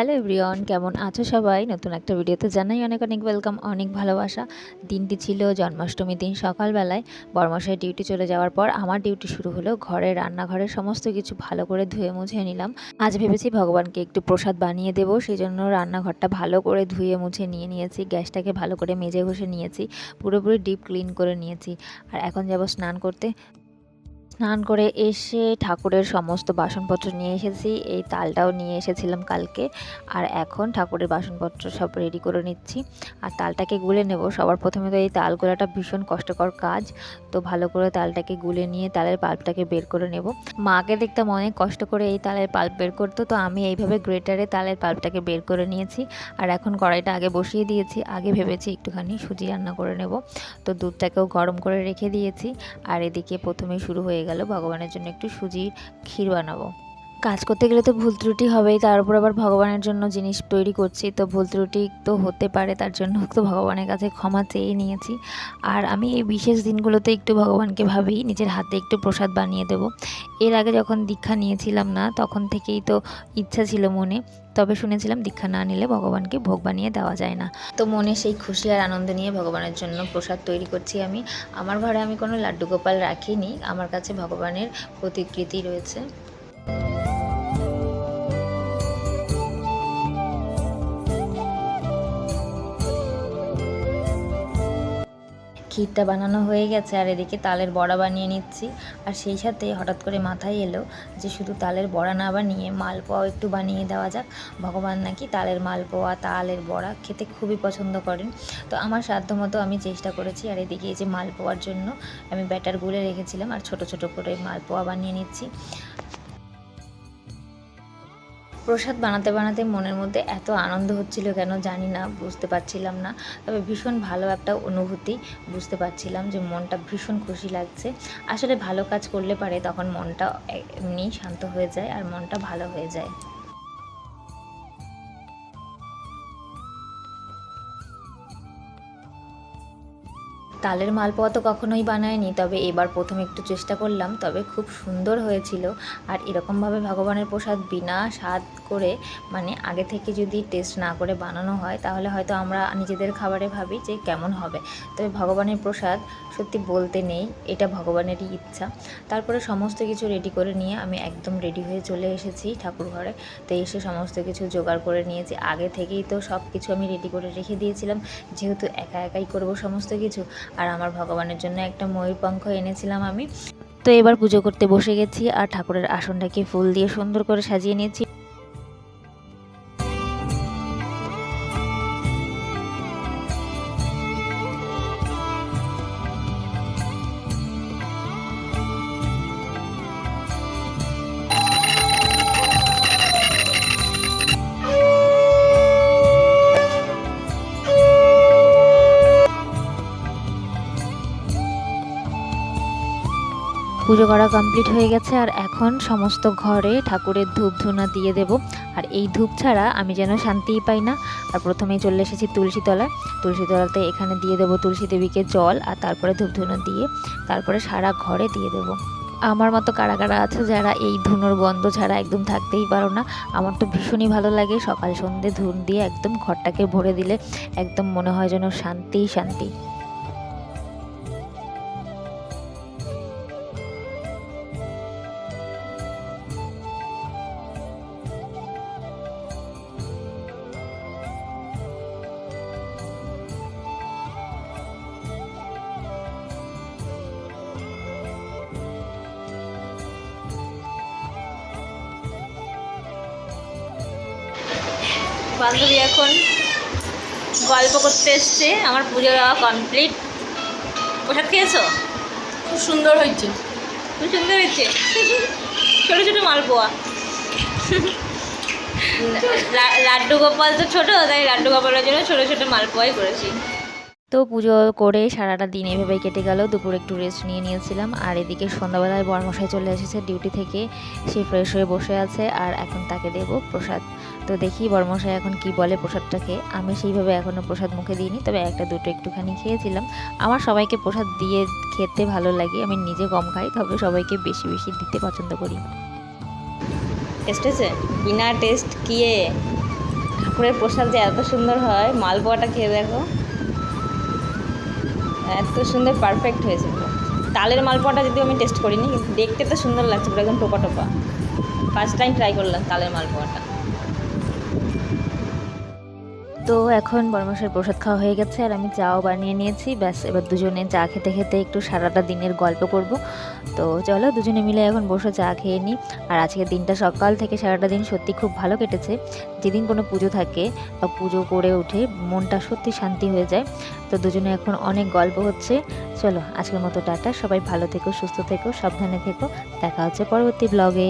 Hello everyone, কেমন আছো সবাই? নতুন একটা ভিডিওতে জানাই অনেক অনেক ওয়েলকাম, অনেক ভালোবাসা। দিনটি ছিল জন্মাষ্টমীর দিন সকালবেলায়। বর্মশাই ডিউটি চলে যাওয়ার পর আমার ডিউটি শুরু হলো। ঘরে রান্নাঘরের সমস্ত কিছু ভালো করে ধুয়ে মুছে নিলাম। আজ ভেবেছি ভগবানকে একটু প্রসাদ বানিয়ে দেবো সেই জন্য রান্নাঘরটা ভালো করে ধুয়ে মুছে নিয়ে নিয়েছি। গ্যাসটাকে ভালো করে মেজে ঘষে নিয়েছি। পুরোপুরি ডিপ ক্লিন করে নিয়েছি। আর এখন যাব স্নান করতে। স্নান করে এসে ঠাকুরের সমস্ত বাসনপত্র নিয়ে এসেছি। এই তালটাও নিয়ে এসেছিলাম কালকে। আর এখন ঠাকুরের বাসনপত্র সব রেডি করে নিচ্ছি। আর তালটাকে গুলে নেব। সবার প্রথমে তো এই তাল গোলাটা ভীষণ কষ্টকর কাজ। তো ভালো করে তালটাকে গুলে নিয়ে তালের পাল্পটাকে বের করে নেব। মাকে দেখতাম অনেক কষ্ট করে এই তালের পাল্প বের করতো। তো আমি এইভাবে গ্রেটারে তালের পাল্পটাকে বের করে নিয়েছি। আর এখন কড়াইটা আগে বসিয়ে দিয়েছি। আগে ভেবেছি একটুখানি সুজি রান্না করে নেব। তো দুধটাকেও গরম করে রেখে দিয়েছি। আর এদিকে প্রথমেই শুরু হয়ে গেল ভগবানের জন্য একটু সুজির ক্ষীর বানাবো। কাজ করতে গেলে তো ভুল ত্রুটি হবেই, তার উপর আবার ভগবানের জন্য জিনিস তৈরি করছি, তো ভুল ত্রুটি তো হতে পারে, তার জন্য তো ভগবানের কাছে ক্ষমা চেয়ে নিয়েছি। আর আমি এই বিশেষ দিনগুলোতে একটু ভগবানকে ভাবি, নিজের হাতে একটু প্রসাদ বানিয়ে দেব। এর আগে যখন দীক্ষা নিয়েছিলাম না, তখন থেকেই তো ইচ্ছা ছিল মনে, তবে শুনেছিলাম দীক্ষা না নিলে ভগবানকে ভোগ বানিয়ে দেওয়া যায় না। তো মনে সেই খুশি আর আনন্দ নিয়ে ভগবানের জন্য প্রসাদ তৈরি করছি আমি। আমার ঘরে আমি কোনো লাড্ডু গোপাল রাখিনি, আমার কাছে ভগবানের প্রতিকৃতি রয়েছে। ক্ষীরটা বানানো হয়ে গেছে আর এদিকে তালের বড়া বানিয়ে নিচ্ছি। আর সেই সাথে হঠাৎ করে মাথায় এলো যে শুধু তালের বড়া না বানিয়ে মালপোয়াও একটু বানিয়ে দেওয়া যাক। ভগবান নাকি তালের মালপোয়া, তালের বড়া খেতে খুবই পছন্দ করেন। তো আমার সাধ্যমতো আমি চেষ্টা করেছি আর এদিকে এই যে মালপোয়ার জন্য আমি ব্যাটার গুলে রেখেছিলাম আর ছোট ছোট করে মালপোয়া বানিয়ে নিচ্ছি। প্রসাদ বানাতে বানাতে মনের মধ্যে এত আনন্দ হচ্ছিল কেন জানি না, বুঝতে পারছিলাম না। তবে ভীষণ ভালো একটা অনুভূতি বুঝতে পারছিলাম যে মনটা ভীষণ খুশি লাগছে। আসলে ভালো কাজ করলে পারে তখন মনটা এমনি শান্ত হয়ে যায় আর মনটা ভালো হয়ে যায়। তালের মালপোয়া তো কখনোই বানায়নি, তবে এবার প্রথম একটু চেষ্টা করলাম, তবে খুব সুন্দর হয়েছিল। আর এরকমভাবে ভগবানের প্রসাদ বিনা স্বাদ করে মানে আগে থেকে যদি টেস্ট না করে বানানো হয়, তাহলে হয়তো আমরা নিজেদের খাবারে ভাবি যে কেমন হবে। তবে ভগবানের প্রসাদ সত্যি বলতে নেই, এটা ভগবানেরই ইচ্ছা। তারপরে সমস্ত কিছু রেডি করে নিয়ে আমি একদম রেডি হয়ে চলে এসেছি ঠাকুর ঘরে। তো এসে সমস্ত কিছু জোগাড় করে নিয়েছি। আগে থেকেই তো সব কিছু আমি রেডি করে রেখে দিয়েছিলাম, যেহেতু একা একাই করব সমস্ত কিছু আর আমার ভগবানের জন্য একটা ময়ূর পঙ্খ এনেছিলাম আমি। তো এবার পুজো করতে বসে গেছি আর ঠাকুরের আসনটাকে ফুল দিয়ে সুন্দর করে সাজিয়ে নিয়েছি। পুজো করা কমপ্লিট হয়ে গেছে, আর এখন সমস্ত ঘরে ঠাকুরের ধূপ ধুনা দিয়ে দেব। আর এই ধূপ ছাড়া আমি যেন শান্তিই পাই না। আর প্রথমেই চলে এসেছি তুলসী তলায় তুলসী তলাতে এখানে দিয়ে দেবো তুলসী দেবীকে জল, আর তারপরে ধূপ ধুনো দিয়ে তারপরে সারা ঘরে দিয়ে দেবো। আমার মতো কারা কারা আছে যারা এই ধুনোর গন্ধ ছাড়া একদম থাকতেই পারো না। আমার তো ভীষণই ভালো লাগে সকাল সন্ধে ধুন দিয়ে একদম ঘরটাকে ভরে দিলে একদম মনে হয় যেন শান্তিই শান্তি। বান্ধবী এখন গল্প করতে এসছে আমার পুজো দেওয়া কমপ্লিট প্রসাদ খেয়েছো? খুব সুন্দর হয়েছে। খুব সুন্দর হয়েছে? ছোটো ছোটো মালপোয়া। লাড্ডু গোপাল তো ছোটো তাই লাড্ডু গোপালের জন্য ছোটো ছোটো মালপোয়াই করেছি। তো পুজো করে সারাটা দিন এভাবেই কেটে গেল। দুপুর একটু রেস্ট নিয়ে নিয়েছিলাম। আর এদিকে সন্ধ্যাবেলায় বর্মশাই চলে এসেছে ডিউটি থেকে। সে ফ্রেশ হয়ে বসে আছে আর এখন তাকে দেব প্রসাদ। তো দেখি বর্মশাই এখন কি বলে প্রসাদটাকে। আমি সেইভাবে এখনও প্রসাদ মুখে দিইনি, তবে একটা দুটো একটুখানি খেয়েছিলাম। আমার সবাইকে প্রসাদ দিয়ে খেতে ভালো লাগে। আমি নিজে কম খাই, তবে সবাইকে বেশি বেশি দিতে পছন্দ করি। টেস্ট হয়েছে? বিনা টেস্ট কিয়ে? ঠাকুরের প্রসাদ যে এত সুন্দর হয়, মালপোয়াটা খেয়ে দেখো। এত সুন্দর পারফেক্ট হয়েছে তালের মালপোয়াটা যদিও আমি টেস্ট করিনি, কিন্তু দেখতে তো সুন্দর লাগছে, পুরো একদম টোপা টোপা। ফার্স্ট টাইম ট্রাই করলাম তালের মালপোয়াটা। তো এখন বর্মশের প্রসাদ খাওয়া হয়ে গেছে আর আমি চাও বানিয়ে নিয়েছি। ব্যাস, এবার দুজনে চা খেতে খেতে একটু সারাটা দিনের গল্প করব। তো চলো দুজনে মিলে এখন বসে চা খেয়ে নিই আর আজকের দিনটা সকাল থেকে সারাটা দিন সত্যি খুব ভালো কেটেছে। যেদিন কোনো পুজো থাকে বা পুজো করে উঠে মনটা সত্যি শান্তি হয়ে যায়। তো দুজনে এখন অনেক গল্প হচ্ছে। চলো আজকের মতো টাটা। সবাই ভালো থেকো, সুস্থ থেকো, সাবধানে থেকো। দেখা হচ্ছে পরবর্তী ব্লগে